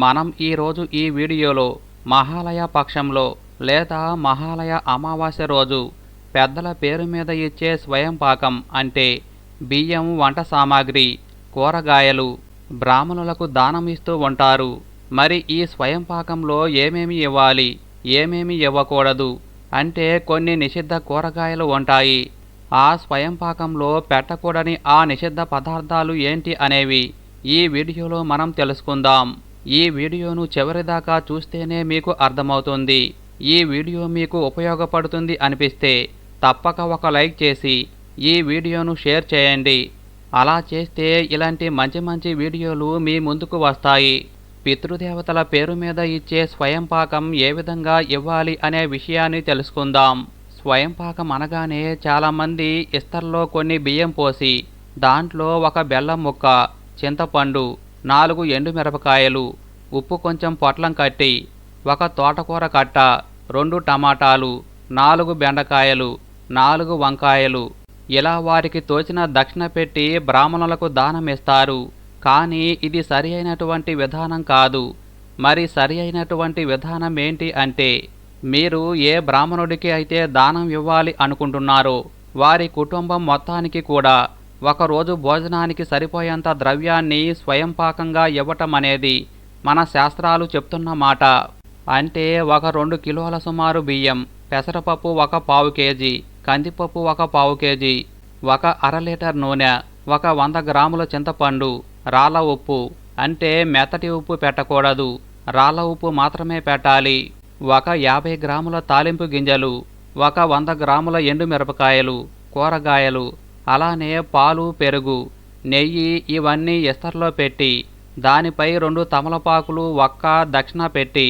మనం ఈరోజు ఈ వీడియోలో మహాలయ పక్షంలో లేదా మహాలయ అమావాస్య రోజు పెద్దల పేరు మీద ఇచ్చే స్వయం పాకం అంటే బియ్యం వంట సామాగ్రి కూరగాయలు బ్రాహ్మణులకు దానం ఇస్తూ ఉంటారు. మరి ఈ స్వయం పాకంలో ఏమేమి ఇవ్వాలి ఏమేమి ఇవ్వకూడదు అంటే కొన్ని నిషిద్ధ కూరగాయలు ఉంటాయి. ఆ స్వయం పాకంలో పెట్టకూడని ఆ నిషిద్ధ పదార్థాలు ఏంటి అనేవి ఈ వీడియోలో మనం తెలుసుకుందాం. ఈ వీడియోను చివరిదాకా చూస్తేనే మీకు అర్థమవుతుంది. ఈ వీడియో మీకు ఉపయోగపడుతుంది అనిపిస్తే తప్పక ఒక లైక్ చేసి ఈ వీడియోను షేర్ చేయండి. అలా చేస్తే ఇలాంటి మంచి మంచి వీడియోలు మీ ముందుకు వస్తాయి. పితృదేవతల పేరు మీద ఇచ్చే స్వయం పాకం ఏ విధంగా ఇవ్వాలి అనే విషయాన్ని తెలుసుకుందాం. స్వయం పాకం అనగానే చాలామంది ఇస్తర్లో కొన్ని బియ్యం పోసి దాంట్లో ఒక బెల్లం ముక్క చింతపండు నాలుగు ఎండుమిరపకాయలు ఉప్పు కొంచెం పొట్లం కట్టి ఒక తోటకూర కట్ట రెండు టమాటాలు నాలుగు బెండకాయలు నాలుగు వంకాయలు. ఇలా వారికి తోచిన దక్షిణ పెట్టి బ్రాహ్మణులకు దానం ఇస్తారు కానీ ఇది సరి అయినటువంటి విధానం కాదు. మరి సరి అయినటువంటి విధానం ఏంటి అంటే మీరు ఏ బ్రాహ్మణుడికి అయితే దానం ఇవ్వాలి అనుకుంటున్నారో వారి కుటుంబం మొత్తానికి కూడా ఒకరోజు భోజనానికి సరిపోయేంత ద్రవ్యాన్ని స్వయంపాకంగా ఇవ్వటం అనేది మన శాస్త్రాలు చెప్తున్న మాట. అంటే ఒక రెండు కిలోల సుమారు బియ్యం పెసరపప్పు ఒక పావు కేజీ కందిపప్పు ఒక పావు కేజీ ఒక అర లీటర్ నూనె ఒక వంద గ్రాముల చింతపండు రాళ్ళ ఉప్పు. అంటే మెత్తటి ఉప్పు పెట్టకూడదు రాళ్ళ ఉప్పు మాత్రమే పెట్టాలి. ఒక యాభై గ్రాముల తాలింపు గింజలు ఒక వంద గ్రాముల ఎండుమిరపకాయలు కూరగాయలు అలానే పాలు పెరుగు నెయ్యి ఇవన్నీ ఇస్తర్లో పెట్టి దానిపై రెండు తమలపాకులు ఒక్క దక్షిణ పెట్టి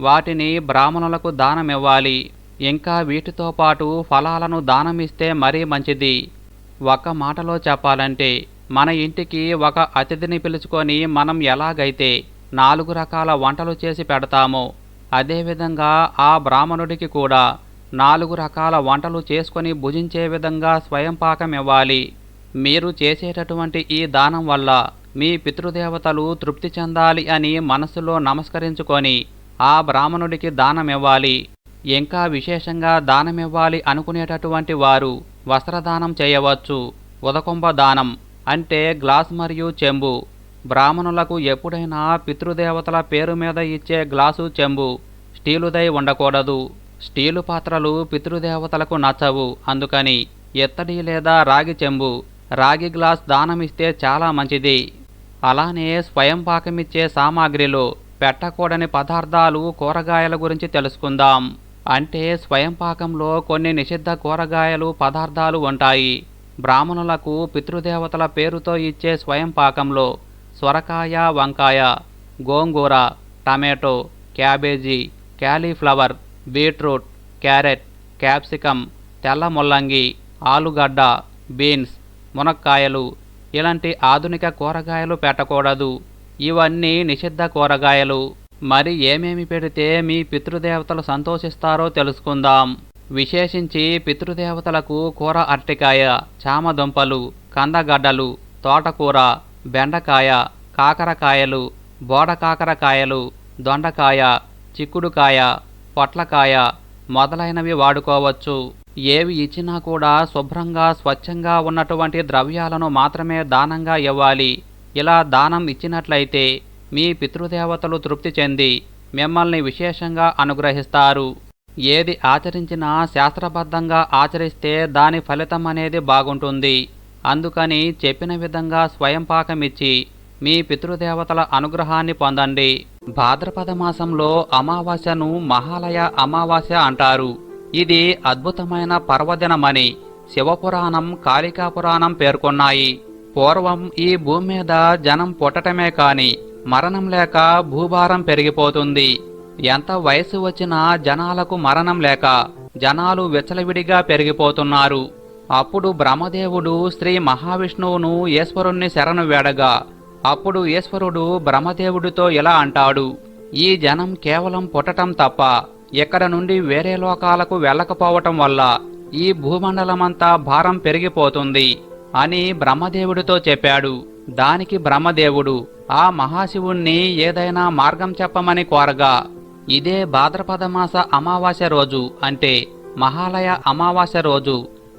వాటిని బ్రాహ్మణులకు దానమివ్వాలి. ఇంకా వీటితో పాటు ఫలాలను దానమిస్తే మరీ మంచిది. ఒక్క మాటలో చెప్పాలంటే మన ఇంటికి ఒక అతిథిని పిలుచుకొని మనం ఎలాగైతే నాలుగు రకాల వంటలు చేసి పెడతామో అదేవిధంగా ఆ బ్రాహ్మణుడికి కూడా నాలుగు రకాల వంటలు చేసుకొని భుజించే విధంగా స్వయం పాకం ఇవ్వాలి. మీరు చేసేటటువంటి ఈ దానం వల్ల మీ పితృదేవతలు తృప్తి చెందాలి అని మనసులో నమస్కరించుకొని ఆ బ్రాహ్మణుడికి దానం ఇవ్వాలి. ఇంకా విశేషంగా దానమివ్వాలి అనుకునేటటువంటి వారు వస్త్రదానం చేయవచ్చు. ఉదకుంభ దానం అంటే గ్లాస్ మరియు చెంబు. బ్రాహ్మణులకు ఎప్పుడైనా పితృదేవతల పేరు మీద ఇచ్చే గ్లాసు చెంబు. స్టీలుదై ఉండకూడదు. స్టీలు పాత్రలు పితృదేవతలకు నచ్చవు. అందుకని ఎత్తడి లేదా రాగి చెంబు రాగి గ్లాస్ దానమిస్తే చాలా మంచిది. అలానే స్వయం పాకమిచ్చే సామాగ్రిలో పెట్టకూడని పదార్థాలు కూరగాయల గురించి తెలుసుకుందాం. అంటే స్వయం పాకంలో కొన్ని నిషిద్ధ కూరగాయలు పదార్థాలు ఉంటాయి. బ్రాహ్మణులకు పితృదేవతల పేరుతో ఇచ్చే స్వయం పాకంలో సొరకాయ వంకాయ గోంగూర tomato cabbage cauliflower beetroot carrot capsicum తెల్ల ముల్లంగి ఆలుగడ్డ బీన్స్ మునక్కాయలు ఇలాంటి ఆధునిక కూరగాయలు పెట్టకూడదు. ఇవన్నీ నిషిద్ధ కూరగాయలు. మరి ఏమేమి పెడితే మీ పితృదేవతలు సంతోషిస్తారో తెలుసుకుందాం. విశేషించి పితృదేవతలకు కూర అరటికాయ చామదుంపలు కందగడ్డలు తోటకూర బెండకాయ కాకరకాయలు బోడకాకరకాయలు దొండకాయ చిక్కుడుకాయ పొట్లకాయ మొదలైనవి వాడుకోవచ్చు. ఏవి ఇచ్చినా కూడా శుభ్రంగా స్వచ్ఛంగా ఉన్నటువంటి ద్రవ్యాలను మాత్రమే దానంగా ఇవ్వాలి. ఇలా దానం ఇచ్చినట్లయితే మీ పితృదేవతలు తృప్తి చెంది మిమ్మల్ని విశేషంగా అనుగ్రహిస్తారు. ఏది ఆచరించినా శాస్త్రబద్ధంగా ఆచరిస్తే దాని ఫలితం అనేది బాగుంటుంది. అందుకని చెప్పిన విధంగా స్వయం పాకమిచ్చి మీ పితృదేవతల అనుగ్రహాన్ని పొందండి. భాద్రపద మాసంలో అమావాస్యను మహాలయ అమావాస్య అంటారు. ఇది అద్భుతమైన పర్వదినమని శివపురాణం కాళికాపురాణం పేర్కొన్నాయి. పూర్వం ఈ భూమి మీద జనం పుట్టటమే కాని మరణం లేక భూభారం పెరిగిపోతుంది. ఎంత వయసు వచ్చినా జనాలకు మరణం లేక జనాలు విచ్చలవిడిగా పెరిగిపోతున్నారు. అప్పుడు బ్రహ్మదేవుడు శ్రీ మహావిష్ణువును ఈశ్వరుణ్ణి శరణు వేడగా అప్పుడు ఈశ్వరుడు బ్రహ్మదేవుడితో ఇలా అంటాడు ఈ జనం కేవలం పుట్టటం తప్ప ఇక్కడ నుండి వేరే లోకాలకు వెళ్ళకపోవటం వల్ల ఈ భూమండలమంతా భారం పెరిగిపోతుంది అని బ్రహ్మదేవుడితో చెప్పాడు. దానికి బ్రహ్మదేవుడు ఆ మహాశివుణ్ణి ఏదైనా మార్గం చెప్పమని కోరగా ఇదే భాద్రపద మాస అమావాస్య రోజు అంటే మహాలయ అమావాస్య రోజు.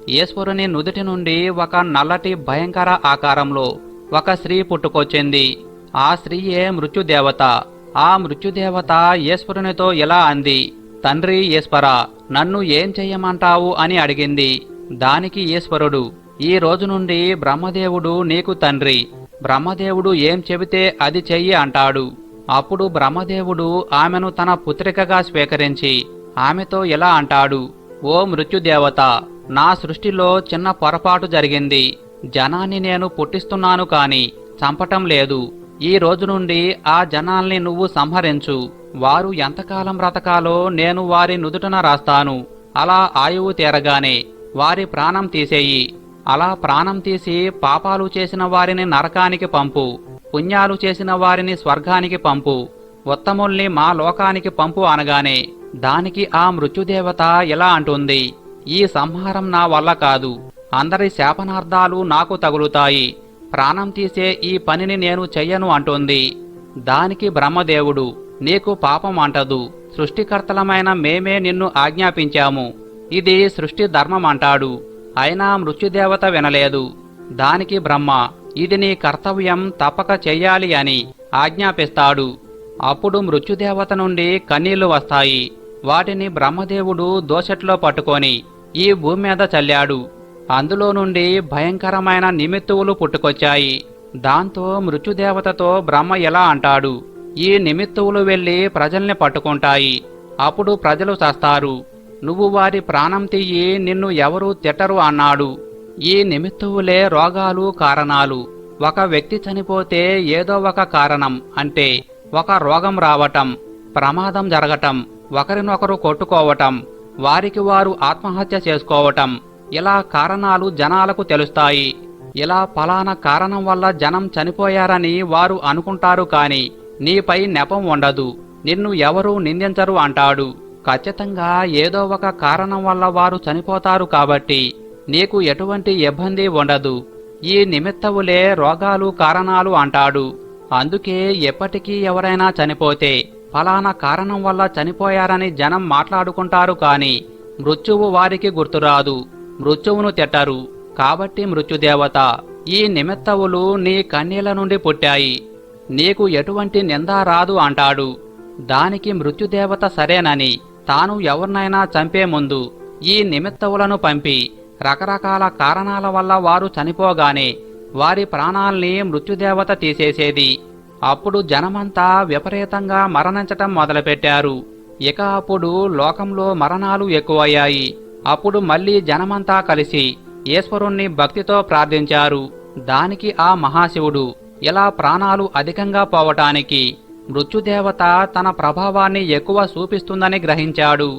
ఈశ్వరుని నుదుటి నుండి ఒక నల్లటి భయంకర ఆకారంలో ఒక స్త్రీ పుట్టుకొచ్చింది. ఆ స్త్రీయే మృత్యుదేవత. ఆ మృత్యుదేవత ఈశ్వరునితో ఇలా అంది తండ్రి ఈశ్వర నన్ను ఏం చెయ్యమంటావు అని అడిగింది. దానికి ఈశ్వరుడు ఈ రోజు నుండి బ్రహ్మదేవుడు నీకు తండ్రి. బ్రహ్మదేవుడు ఏం చెబితే అది చెయ్యి అంటాడు. అప్పుడు బ్రహ్మదేవుడు ఆమెను తన పుత్రికగా స్వీకరించి ఆమెతో ఇలా అంటాడు ఓ మృత్యుదేవత నా సృష్టిలో చిన్న పొరపాటు జరిగింది. జనాన్ని నేను పుట్టిస్తున్నాను కాని చంపటం లేదు. ఈ రోజు నుండి ఆ జనాల్ని నువ్వు సంహరించు. వారు ఎంతకాలం బ్రతకాలో నేను వారి నుదుటన రాస్తాను. అలా ఆయువు తీరగానే వారి ప్రాణం తీసేయి. అలా ప్రాణం తీసి పాపాలు చేసిన వారిని నరకానికి పంపు. పుణ్యాలు చేసిన వారిని స్వర్గానికి పంపు. ఉత్తముల్ని మా లోకానికి పంపు అనగానే దానికి ఆ మృత్యుదేవత ఎలా అంటుంది. ఈ సంహారం నా వల్ల కాదు. అందరి శాపనార్థాలు నాకు తగులుతాయి. ప్రాణం తీసే ఈ పనిని నేను చెయ్యను అంటుంది. దానికి బ్రహ్మదేవుడు నీకు పాపం అంటదు. సృష్టికర్తలమైన మేమే నిన్ను ఆజ్ఞాపించాము. ఇది సృష్టి ధర్మం అంటాడు అయినా మృత్యుదేవత వినలేదు. దానికి బ్రహ్మ ఇది నీ కర్తవ్యం తప్పక చెయ్యాలి అని ఆజ్ఞాపిస్తాడు. అప్పుడు మృత్యుదేవత నుండి కన్నీళ్ళు వస్తాయి. వాటిని బ్రహ్మదేవుడు దోసెట్లో పట్టుకొని ఈ భూమి మీద చల్లాడు. అందులో నుండి భయంకరమైన నిమిత్తువులు పుట్టుకొచ్చాయి. దాంతో మృత్యుదేవతతో బ్రహ్మ ఎలా అంటాడు? ఈ నిమిత్తువులు వెళ్ళి ప్రజల్ని పట్టుకుంటాయి. అప్పుడు ప్రజలు చస్తారు. నువ్వు వారి ప్రాణం తీయి నిన్ను ఎవరూ తిట్టరు అన్నాడు. ఈ నిమిత్తువులే రోగాలు కారణాలు. ఒక వ్యక్తి చనిపోతే ఏదో ఒక కారణం అంటే ఒక రోగం రావటం ప్రమాదం జరగటం ఒకరినొకరు కొట్టుకోవటం వారికి వారు ఆత్మహత్య చేసుకోవటం ఇలా కారణాలు జనాలకు తెలుస్తాయి? ఇలా ఫలానా కారణం వల్ల జనం చనిపోయారని వారు అనుకుంటారు కాని నీపై నెపం ఉండదు. నిన్ను ఎవరూ నిందించరు అంటాడు. ఖచ్చితంగా ఏదో ఒక కారణం వల్ల వారు చనిపోతారు కాబట్టి నీకు ఎటువంటి ఇబ్బంది ఉండదు. ఈ నిమిత్తవులే రోగాలు కారణాలు అంటాడు. అందుకే ఎప్పటికీ ఎవరైనా చనిపోతే ఫలానా కారణం వల్ల చనిపోయారని జనం మాట్లాడుకుంటారు కాని మృత్యువు వారికి గుర్తురాదు. మృత్యువును తెట్టారు. కాబట్టి మృత్యుదేవత ఈ నిమిత్తవులు నీ కన్నీళ్ళ నుండి పుట్టాయి. నీకు ఎటువంటి నింద రాదు అంటాడు. దానికి మృత్యుదేవత సరేనని తాను ఎవరినైనా చంపే ముందు ఈ నిమిత్తవులను పంపి రకరకాల కారణాల వల్ల వారు చనిపోగానే వారి ప్రాణాల్ని మృత్యుదేవత తీసేసేది. అప్పుడు జనమంతా విపరీతంగా మరణించటం మొదలుపెట్టారు. ఇక అప్పుడు లోకంలో మరణాలు ఎక్కువయ్యాయి. అప్పుడు మళ్ళీ జనమంతా కలిసి ఈశ్వరుణ్ణి భక్తితో ప్రార్థించారు. దానికి ఆ మహాశివుడు ఇలా ప్రాణాలు అధికంగా పోవటానికి మృత్యుదేవత తన ప్రభావాన్ని ఎక్కువ చూపిస్తుందని గ్రహించాడు.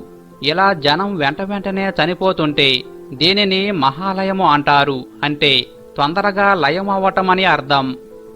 ఇలా జనం వెంట వెంటనే చనిపోతుంటే దీనిని మహాలయము అంటారు అంటే తొందరగా లయం అవ్వటమని అర్థం.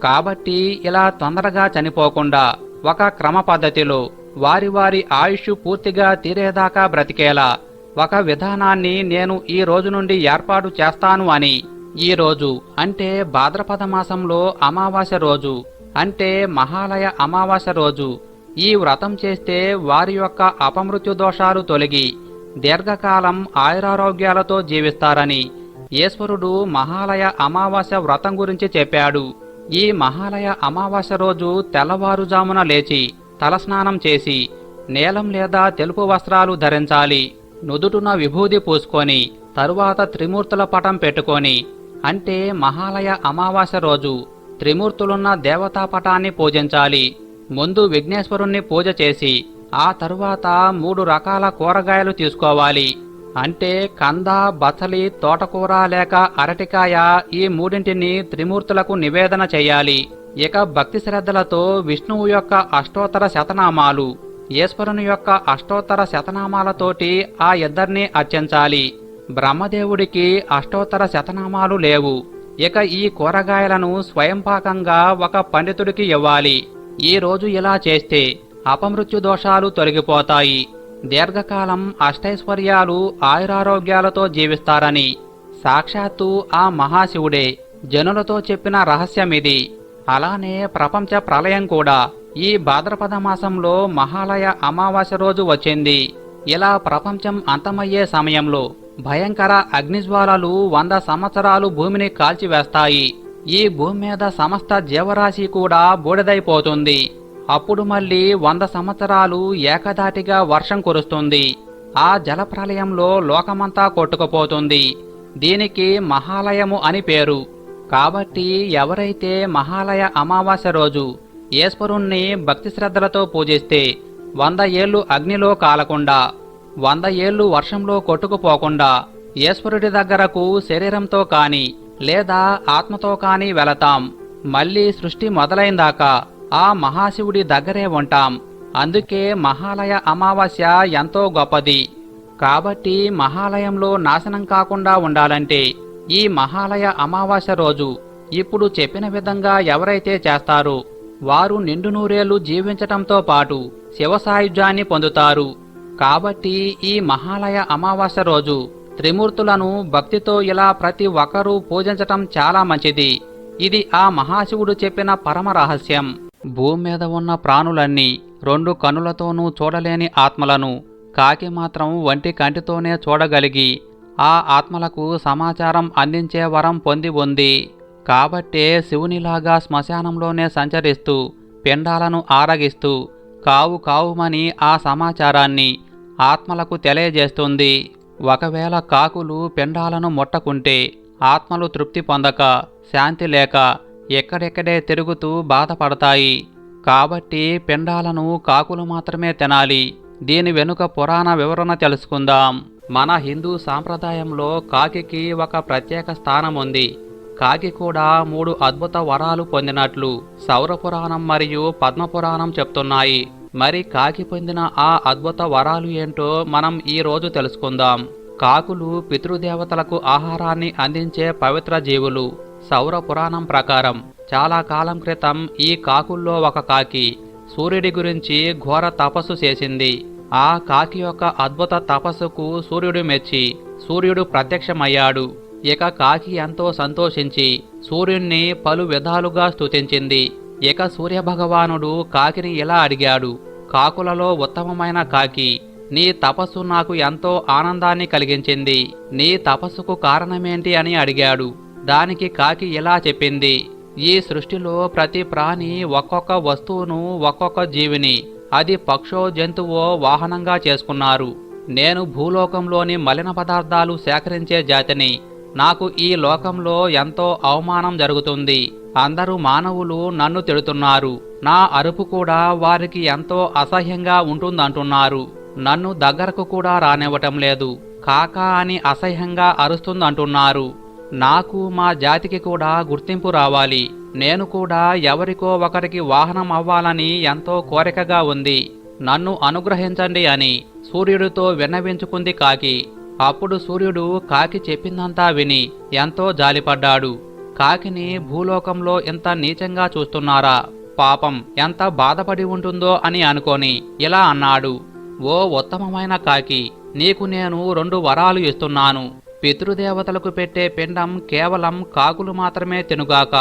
కాబట్టి ఇలా తొందరగా చనిపోకుండా ఒక క్రమ పద్ధతిలో వారి వారి ఆయుష్ పూర్తిగా తీరేదాకా బ్రతికేలా ఒక విధానాన్ని నేను ఈ రోజు నుండి ఏర్పాటు చేస్తాను అని. ఈ రోజు అంటే భాద్రపద మాసంలో అమావాస్య రోజు అంటే మహాలయ అమావాస్య రోజు. ఈ వ్రతం చేస్తే వారి యొక్క అపమృత్యు దోషాలు తొలగి దీర్ఘకాలం ఆయురారోగ్యాలతో జీవిస్తారని ఈశ్వరుడు మహాలయ అమావాస్య వ్రతం గురించి చెప్పాడు. ఈ మహాలయ అమావాస్య రోజు తెల్లవారుజామున లేచి తలస్నానం చేసి నీలం లేదా తెలుపు వస్త్రాలు ధరించాలి. నుదుటున విభూది పూసుకొని తరువాత త్రిమూర్తుల పటం పెట్టుకొని అంటే మహాలయ అమావాస్య రోజు త్రిమూర్తులున్న దేవతా పటాన్ని పూజించాలి. ముందు విఘ్నేశ్వరుణ్ణి పూజ చేసి ఆ తరువాత మూడు రకాల కూరగాయలు తీసుకోవాలి. అంటే కంద బసలి తోటకూర లేక అరటికాయ ఈ మూడింటిని త్రిమూర్తులకు నివేదన చేయాలి. ఇక భక్తి శ్రద్ధలతో విష్ణువు యొక్క అష్టోత్తర శతనామాలు. ఈశ్వరుని యొక్క అష్టోత్తర శతనామాలతోటి ఆ ఇద్దరిని అర్చించాలి. బ్రహ్మదేవుడికి అష్టోత్తర శతనామాలు లేవు. ఇక ఈ కూరగాయలను స్వయంపాకంగా ఒక పండితుడికి ఇవ్వాలి. ఈ రోజు ఇలా చేస్తే అపమృత్యు దోషాలు తొలగిపోతాయి. దీర్ఘకాలం అష్టైశ్వర్యాలు ఆయురారోగ్యాలతో జీవిస్తారని. సాక్షాత్తు ఆ మహాశివుడే జనులతో చెప్పిన రహస్యమిది. అలానే ప్రపంచ ప్రళయం కూడా. ఈ భాద్రపద మాసంలో మహాలయ అమావాస్య రోజు వచ్చింది. ఇలా ప్రపంచం అంతమయ్యే సమయంలో భయంకర అగ్నిజ్వాలలు వంద సంవత్సరాలు భూమిని కాల్చివేస్తాయి. ఈ భూమి మీద సమస్త జీవరాశి కూడా బూడిదైపోతుంది. అప్పుడు మళ్ళీ వంద సంవత్సరాలు ఏకదాటిగా వర్షం కురుస్తుంది. ఆ జలప్రలయంలో లోకమంతా కొట్టుకుపోతుంది. దీనికి మహాలయము అని పేరు. కాబట్టి ఎవరైతే మహాలయ అమావాస్య రోజు ఈశ్వరుణ్ణి భక్తి శ్రద్ధలతో పూజిస్తే వంద ఏళ్ళు అగ్నిలో కాలకుండా వంద ఏళ్ళు వర్షంలో కొట్టుకుపోకుండా ఈశ్వరుడి దగ్గరకు శరీరంతో కాని లేదా ఆత్మతో కాని వెళతాం. మళ్ళీ సృష్టి మొదలైందాకా ఆ మహాశివుడి దగ్గరే ఉంటాం. అందుకే మహాలయ అమావాస్య ఎంతో గొప్పది. కాబట్టి మహాలయంలో నాశనం కాకుండా ఉండాలంటే ఈ మహాలయ అమావాస్య రోజు ఇప్పుడు చెప్పిన విధంగా ఎవరైతే చేస్తారో వారు నిండు నూరేళ్ళు జీవించటంతో పాటు శివ సాయుధ్యాన్ని పొందుతారు. కాబట్టి ఈ మహాలయ అమావాస్య రోజు త్రిమూర్తులను భక్తితో ఇలా ప్రతి ఒక్కరూ పూజించటం చాలా మంచిది. ఇది ఆ మహాశివుడు చెప్పిన పరమ రహస్యం. భూమి మీద ఉన్న ప్రాణులన్నీ రెండు కనులతోనూ చూడలేని ఆత్మలను కాకి మాత్రం వంటి కంటితోనే చూడగలిగి ఆ ఆత్మలకు సమాచారం అందించే వరం పొంది ఉంది. కాబట్టే శివునిలాగా శ్మశానంలోనే సంచరిస్తూ పిండాలను ఆరగిస్తూ కావు కావుమని ఆ సమాచారాన్ని ఆత్మలకు తెలియజేస్తుంది. ఒకవేళ కాకులు పిండాలను ముట్టకుంటే ఆత్మలు తృప్తి పొందక శాంతి లేక ఎక్కడెక్కడే తిరుగుతూ బాధపడతాయి. కాబట్టి పిండాలను కాకులు మాత్రమే తినాలి. దీని వెనుక పురాణ వివరణ తెలుసుకుందాం. మన హిందూ సాంప్రదాయంలో కాకికి ఒక ప్రత్యేక స్థానం ఉంది కాకి కూడా మూడు అద్భుత వరాలు పొందినట్లు సౌరపురాణం మరియు పద్మపురాణం చెప్తున్నాయి. మరి కాకి పొందిన ఆ అద్భుత వరాలు ఏంటో మనం ఈ రోజు తెలుసుకుందాం. కాకులు పితృదేవతలకు ఆహారాన్ని అందించే పవిత్ర జీవులు. సౌర పురాణం ప్రకారం చాలా కాలం క్రితం ఈ కాకుల్లో ఒక కాకి సూర్యుడి గురించి ఘోర తపస్సు చేసింది. ఆ కాకి యొక్క అద్భుత తపస్సుకు సూర్యుడు మెచ్చి సూర్యుడు ప్రత్యక్షమయ్యాడు. ఇక కాకి ఎంతో సంతోషించి సూర్యుణ్ణి పలు విధాలుగా స్తుతించింది. ఇక సూర్యభగవానుడు కాకిని ఇలా అడిగాడు కాకులలో ఉత్తమమైన కాకి నీ తపస్సు నాకు ఎంతో ఆనందాన్ని కలిగించింది. నీ తపస్సుకు కారణమేంటి అని అడిగాడు. దానికి కాకి ఇలా చెప్పింది ఈ సృష్టిలో ప్రతి ప్రాణి ఒక్కొక్క వస్తువును ఒక్కొక్క జీవిని అది పక్షో జంతువో వాహనంగా చేసుకున్నారు. నేను భూలోకంలోని మలిన పదార్థాలు సేకరించే జాతిని. నాకు ఈ లోకంలో ఎంతో అవమానం జరుగుతుంది. అందరూ మానవులు నన్ను తిడుతున్నారు. నా అరుపు కూడా వారికి ఎంతో అసహ్యంగా ఉంటుందంటున్నారు. నన్ను దగ్గరకు కూడా రానివ్వటం లేదు. కాకా అని అసహ్యంగా అరుస్తుందంటున్నారు. నాకు మా జాతికి కూడా గుర్తింపు రావాలి. నేను కూడా ఎవరికో ఒకరికి వాహనం అవ్వాలని ఎంతో కోరికగా ఉంది. నన్ను అనుగ్రహించండి అని సూర్యుడితో విన్నవించుకుంది కాకి. అప్పుడు సూర్యుడు కాకి చెప్పిందంతా విని ఎంతో జాలిపడ్డాడు. కాకిని భూలోకంలో ఇంత నీచంగా చూస్తున్నారా? పాపం ఎంత బాధపడి ఉంటుందో అని అనుకొని ఇలా అన్నాడు. ఓ ఉత్తమమైన కాకి నీకు నేను రెండు వరాలు ఇస్తున్నాను. పితృదేవతలకు పెట్టే పిండం కేవలం కాకులు మాత్రమే తినుగాక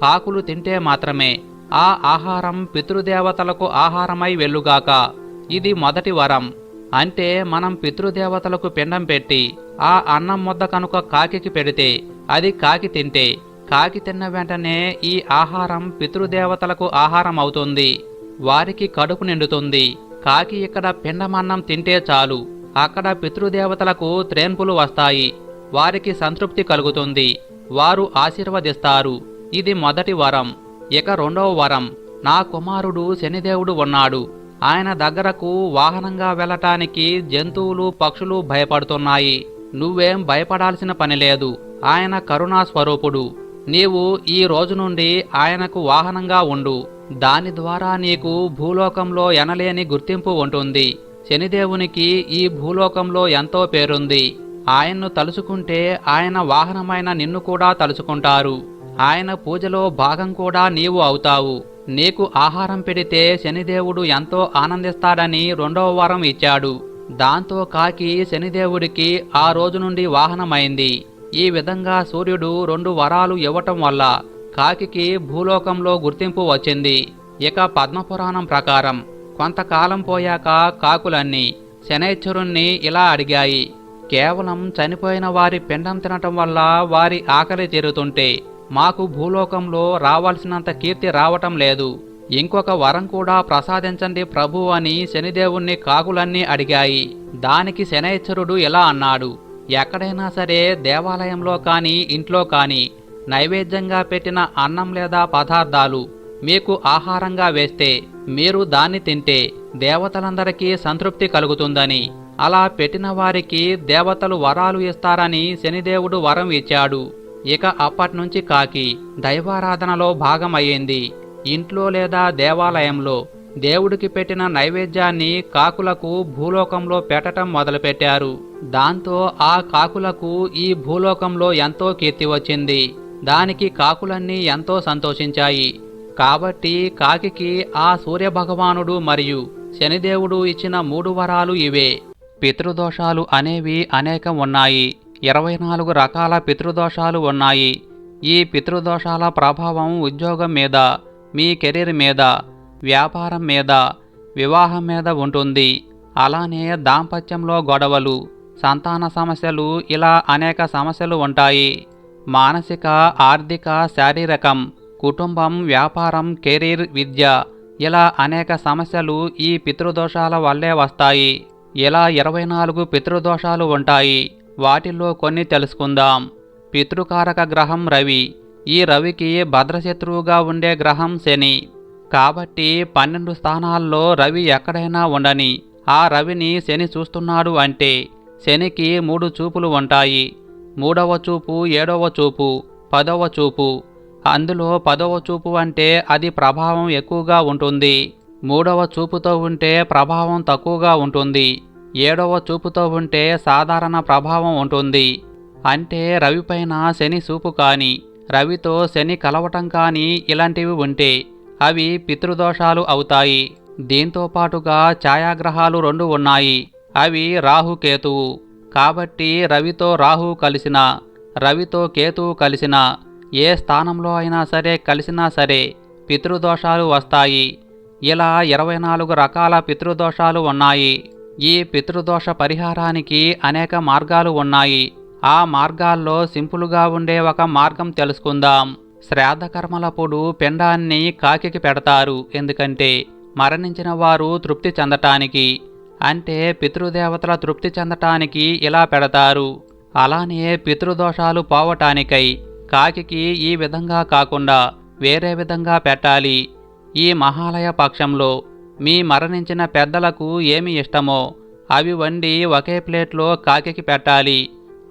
కాకులు తింటే మాత్రమే. ఆ ఆహారం పితృదేవతలకు ఆహారమై వెళ్ళుగాక. ఇది మొదటి వరం. అంటే మనం పితృదేవతలకు పిండం పెట్టి ఆ అన్నం ముద్ద కనుక కాకికి పెడితే అది కాకి తింటే కాకి తిన్న వెంటనే ఈ ఆహారం పితృదేవతలకు ఆహారం అవుతుంది వారికి కడుపు నిండుతుంది. కాకి ఇక్కడ పిండమన్నం తింటే చాలు. అక్కడ పితృదేవతలకు త్రేన్పులు వస్తాయి. వారికి సంతృప్తి కలుగుతుంది. వారు ఆశీర్వదిస్తారు. ఇది మొదటి వరం. ఇక రెండవ వరం. నా కుమారుడు శనిదేవుడు ఉన్నాడు. ఆయన దగ్గరకు వాహనంగా వెళ్ళటానికి జంతువులు పక్షులు భయపడుతున్నాయి. నువ్వేం భయపడాల్సిన పని లేదు. ఆయన కరుణా స్వరూపుడు. నీవు ఈ రోజు నుండి ఆయనకు వాహనంగా ఉండు. దాని ద్వారా నీకు భూలోకంలో ఎనలేని గుర్తింపు ఉంటుంది. శనిదేవునికి ఈ భూలోకంలో ఎంతో పేరుంది. ఆయన్ను తలుచుకుంటే ఆయన వాహనమైన నిన్ను కూడా తలుచుకుంటారు. ఆయన పూజలో భాగం కూడా నీవు అవుతావు. నీకు ఆహారం పెడితే శనిదేవుడు ఎంతో ఆనందిస్తాడని రెండవ వరం ఇచ్చాడు. దాంతో కాకి శనిదేవుడికి ఆ రోజు నుండి వాహనమైంది. ఈ విధంగా సూర్యుడు రెండు వరాలు ఇవ్వటం వల్ల కాకి భూలోకంలో గుర్తింపు వచ్చింది. ఇక పద్మపురాణం ప్రకారం కొంతకాలం పోయాక కాకులన్నీ శనైశ్వరుణ్ణి ఇలా అడిగాయి కేవలం చనిపోయిన వారి పిండం తినటం వల్ల వారి ఆకలి తీరుతుంటే మాకు భూలోకంలో రావాల్సినంత కీర్తి రావటం లేదు. ఇంకొక వరం కూడా ప్రసాదించండి ప్రభు అని శనిదేవుణ్ణి కాకులన్నీ అడిగాయి. దానికి శనైశ్వరుడు ఇలా అన్నాడు ఎక్కడైనా సరే దేవాలయంలో కానీ ఇంట్లో కానీ నైవేద్యంగా పెట్టిన అన్నం లేదా పదార్థాలు మీకు ఆహారంగా వేస్తే మీరు దాన్ని తింటే దేవతలందరికీ సంతృప్తి కలుగుతుందని అలా పెట్టిన వారికి దేవతలు వరాలు ఇస్తారని శనిదేవుడు వరం ఇచ్చాడు. ఇక అప్పట్నుంచి కాకి దైవారాధనలో భాగమయ్యింది. ఇంట్లో లేదా దేవాలయంలో దేవుడికి పెట్టిన నైవేద్యాన్ని కాకులకు భూలోకంలో పెట్టటం మొదలుపెట్టారు. దాంతో ఆ కాకులకు ఈ భూలోకంలో ఎంతో కీర్తి వచ్చింది. దానికి కాకులన్నీ ఎంతో సంతోషించాయి. కాబట్టి కాకికి ఆ సూర్యభగవానుడు మరియు శనిదేవుడు ఇచ్చిన మూడు వరాలు ఇవే. పితృదోషాలు అనేవి అనేకం ఉన్నాయి. ఇరవై నాలుగు రకాల పితృదోషాలు ఉన్నాయి. ఈ పితృదోషాల ప్రభావం ఉద్యోగం మీద మీ కెరీర్ మీద వ్యాపారం మీద వివాహం మీద ఉంటుంది. అలానే దాంపత్యంలో గొడవలు సంతాన సమస్యలు ఇలా అనేక సమస్యలు ఉంటాయి. మానసిక ఆర్థిక శారీరకం కుటుంబం వ్యాపారం కెరీర్ విద్య ఇలా అనేక సమస్యలు ఈ పితృదోషాల వల్లే వస్తాయి. ఇలా ఇరవై నాలుగు పితృదోషాలు ఉంటాయి. వాటిల్లో కొన్ని తెలుసుకుందాం. పితృకారక గ్రహం రవి. ఈ రవికి భద్రశత్రువుగా ఉండే గ్రహం శని. కాబట్టి పన్నెండు స్థానాల్లో రవి ఎక్కడైనా ఉండని ఆ రవిని శని చూస్తున్నాడు అంటే శనికి మూడు చూపులు ఉంటాయి. మూడవ చూపు ఏడవ చూపు పదవ చూపు అందులో పదవ చూపు అంటే అది ప్రభావం ఎక్కువగా ఉంటుంది. మూడవ చూపుతో ఉంటే ప్రభావం తక్కువగా ఉంటుంది. ఏడవ చూపుతో ఉంటే సాధారణ ప్రభావం ఉంటుంది. అంటే రవిపైన శని చూపు కానీ రవితో శని కలవటం కానీ ఇలాంటివి ఉంటే అవి పితృదోషాలు అవుతాయి. దీంతో పాటుగా ఛాయాగ్రహాలు రెండు ఉన్నాయి. అవి రాహుకేతువు కాబట్టి రవితో రాహు కలిసిన రవితో కేతువు కలిసిన ఏ స్థానంలో అయినా సరే కలిసినా సరే పితృదోషాలు వస్తాయి. ఇలా ఇరవై నాలుగు రకాల పితృదోషాలు ఉన్నాయి. ఈ పితృదోష పరిహారానికి అనేక మార్గాలు ఉన్నాయి. ఆ మార్గాల్లో సింపుల్గా ఉండే ఒక మార్గం తెలుసుకుందాం. శ్రాద్ధకర్మలప్పుడు పిండాన్ని కాకికి పెడతారు. ఎందుకంటే మరణించిన వారు తృప్తి చెందటానికి అంటే పితృదేవతల తృప్తి చెందటానికి ఇలా పెడతారు. అలానే పితృదోషాలు పోవటానికై కాకికి ఈ విధంగా కాకుండా వేరే విధంగా పెట్టాలి. ఈ మహాలయ పక్షంలో మీ మరణించిన పెద్దలకు ఏమి ఇష్టమో అవి వండి ఒకే ప్లేట్లో కాకికి పెట్టాలి.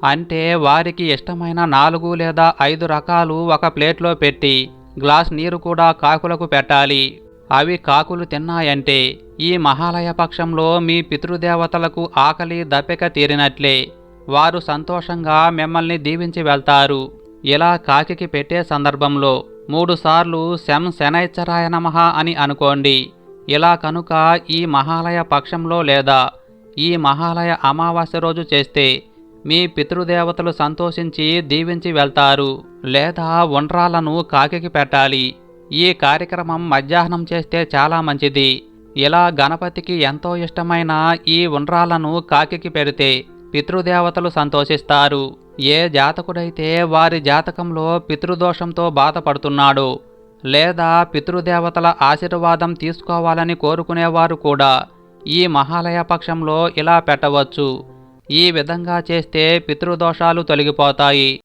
అంటే వారికి ఇష్టమైన నాలుగు లేదా ఐదు రకాలు ఒక ప్లేట్లో పెట్టి గ్లాస్ నీరు కూడా కాకులకు పెట్టాలి. అవి కాకులు తిన్నాయంటే ఈ మహాలయ పక్షంలో మీ పితృదేవతలకు ఆకలి దప్పిక తీరినట్లే. వారు సంతోషంగా మిమ్మల్ని దీవించి వెళ్తారు. ఇలా కాకికి పెట్టే సందర్భంలో మూడుసార్లు శం శనైచ్చరాయ నమః అని అనుకోండి. ఇలా కనుక ఈ మహాలయ పక్షంలో లేదా ఈ మహాలయ అమావాస్య రోజు చేస్తే మీ పితృదేవతలు సంతోషించి దీవించి వెళ్తారు లేదా ఉండ్రాలను కాకికి పెట్టాలి. ఈ కార్యక్రమం మధ్యాహ్నం చేస్తే చాలా మంచిది. ఇలా గణపతికి ఎంతో ఇష్టమైన ఈ ఉండ్రాలను కాకికి పెడితే పితృదేవతలు సంతోషిస్తారు. ఏ జాతకుడైతే వారి జాతకంలో పితృదోషంతో బాధపడుతున్నాడో లేదా పితృదేవతల ఆశీర్వాదం తీసుకోవాలని కోరుకునేవారు కూడా ఈ మహాలయ పక్షంలో ఇలా పెట్టవచ్చు. ఈ విధంగా చేస్తే పితృదోషాలు తొలగిపోతాయి.